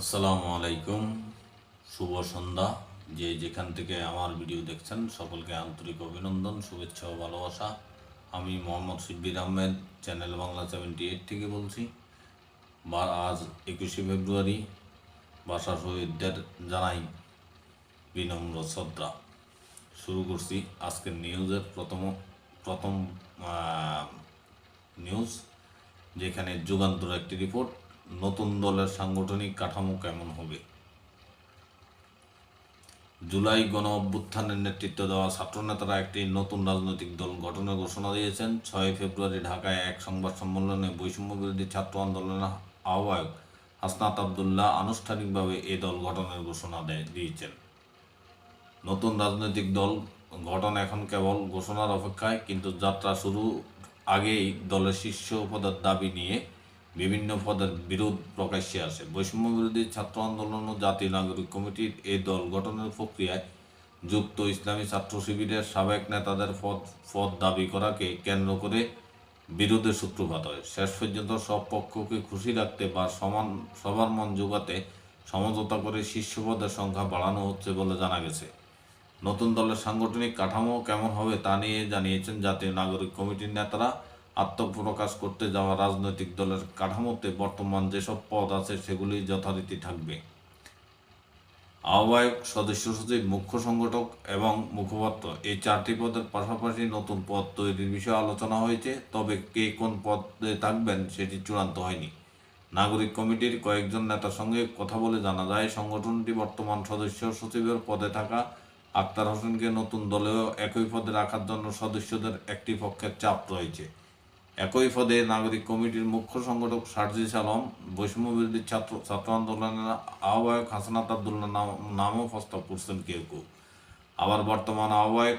আসসালামু আলাইকুম। শুভ সন্ধ্যা। যে যেখান থেকে আমার ভিডিও দেখছেন, সকলকে আন্তরিক অভিনন্দন, শুভেচ্ছা ও ভালোবাসা। আমি Mohammad Shibbir Ahmed, channel Bangla seventy eight থেকে বলছি। বা, আজ একুশে ফেব্রুয়ারি বাসা শহীদদের জানাই বিনম্র শ্রদ্ধা। শুরু করছি আজকের নিউজের প্রথম প্রথম নিউজ, যেখানে যুগান্তর একটি রিপোর্ট। নতুন দলের সাংগঠনিক কাঠামো কেমন হবে? জুলাই গণ অভ্যুত্থানের নেতৃত্ব দেওয়া ছাত্রনেতারা একটি নতুন রাজনৈতিক দল গঠনের ঘোষণা দিয়েছেন। ছয় ফেব্রুয়ারি ঢাকায় এক সংবাদ সম্মেলনে বৈষম্য বিরোধী ছাত্র আন্দোলনের আহ্বায়ক হাসনাত আবদুল্লাহ আনুষ্ঠানিকভাবে এ দল গঠনের ঘোষণা দেয় দিয়েছেন। নতুন রাজনৈতিক দল গঠন এখন কেবল ঘোষণার অপেক্ষায়, কিন্তু যাত্রা শুরু আগেই দলের শীর্ষ পদের দাবি নিয়ে বিভিন্ন পদের বিরোধ প্রকাশ্যে আসে। বৈষম্য বিরোধী ছাত্র আন্দোলন ও জাতীয় নাগরিক কমিটির এই দল গঠনের প্রক্রিয়ায় যুক্ত ইসলামী ছাত্র শিবিরের সাবেক নেতাদের পদ পদ দাবি করাকে কেন্দ্র করে বিরোধের সূত্রপাত হয়। শেষ পর্যন্ত সব পক্ষকে খুশি রাখতে বা সমান, সবার মন যোগাতে সমঝোতা করে শীর্ষ পদের সংখ্যা বাড়ানো হচ্ছে বলে জানা গেছে। নতুন দলের সাংগঠনিক কাঠামো কেমন হবে তা নিয়ে জানিয়েছেন জাতীয় নাগরিক কমিটির নেতারা। আত্মপ্রকাশ করতে যাওয়া রাজনৈতিক দলের কাঠামোতে বর্তমান যেসব পদ আছে সেগুলি যথারীতি থাকবে। আহ্বায়ক, সদস্য সচিব, মুখ্য সংগঠক এবং মুখপাত্র। এই চারটি পদের পাশাপাশি নতুন পদ তৈরির বিষয়ে আলোচনা হয়েছে। তবে কে কোন পদে থাকবেন সেটি চূড়ান্ত হয়নি। নাগরিক কমিটির কয়েকজন নেতার সঙ্গে কথা বলে জানা যায়, সংগঠনটি বর্তমান সদস্য সচিবের পদে থাকা আক্তার হোসেনকে নতুন দলেও একই পদে রাখার জন্য সদস্যদের একটি পক্ষের চাপ রয়েছে। একই পদে নাগরিক কমিটির মুখ্য সংগঠক সার্জিস আলম, বৈষম্য বিরোধী ছাত্র ছাত্র আন্দোলনের আহ্বায়ক হাসনাত আবদুল্লাহ নাম, নামও প্রস্তাব করছেন কেউ কেউ। আবার বর্তমান আহ্বায়ক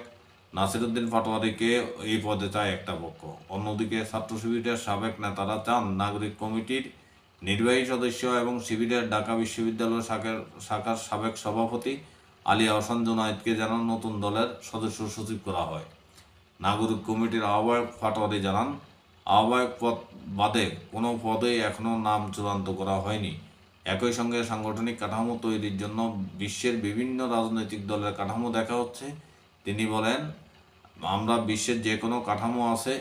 নাসিরুদ্দিন পাটোয়ারিকে এই পদে চায় একটা পক্ষ। অন্যদিকে ছাত্র শিবিরের সাবেক নেতারা চান নাগরিক কমিটির নির্বাহী সদস্য এবং শিবিরের ঢাকা বিশ্ববিদ্যালয় শাখার শাখার সাবেক সভাপতি আলী আহসান জোনায়েদকে যেন নতুন দলের সদস্য সচিব করা হয়। নাগরিক কমিটির আহ্বায়ক ফাটোয়ারি জানান আহ্বায়ক পদ বাদে কোনো পদেই এখনও নাম চূড়ান্ত করা হয়নি। একই সঙ্গে সাংগঠনিক কাঠামো তৈরির জন্য বিশ্বের বিভিন্ন রাজনৈতিক দলের কাঠামো দেখা হচ্ছে। তিনি বলেন, আমরা বিশ্বের যে কোনো কাঠামো আছে,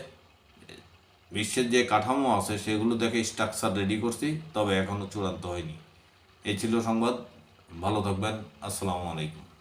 বিশ্বের যে কাঠামো আছে সেগুলো দেখে স্ট্রাকচার রেডি করছি, তবে এখনও চূড়ান্ত হয়নি। এই ছিল সংবাদ। ভালো থাকবেন। আসসালামু আলাইকুম।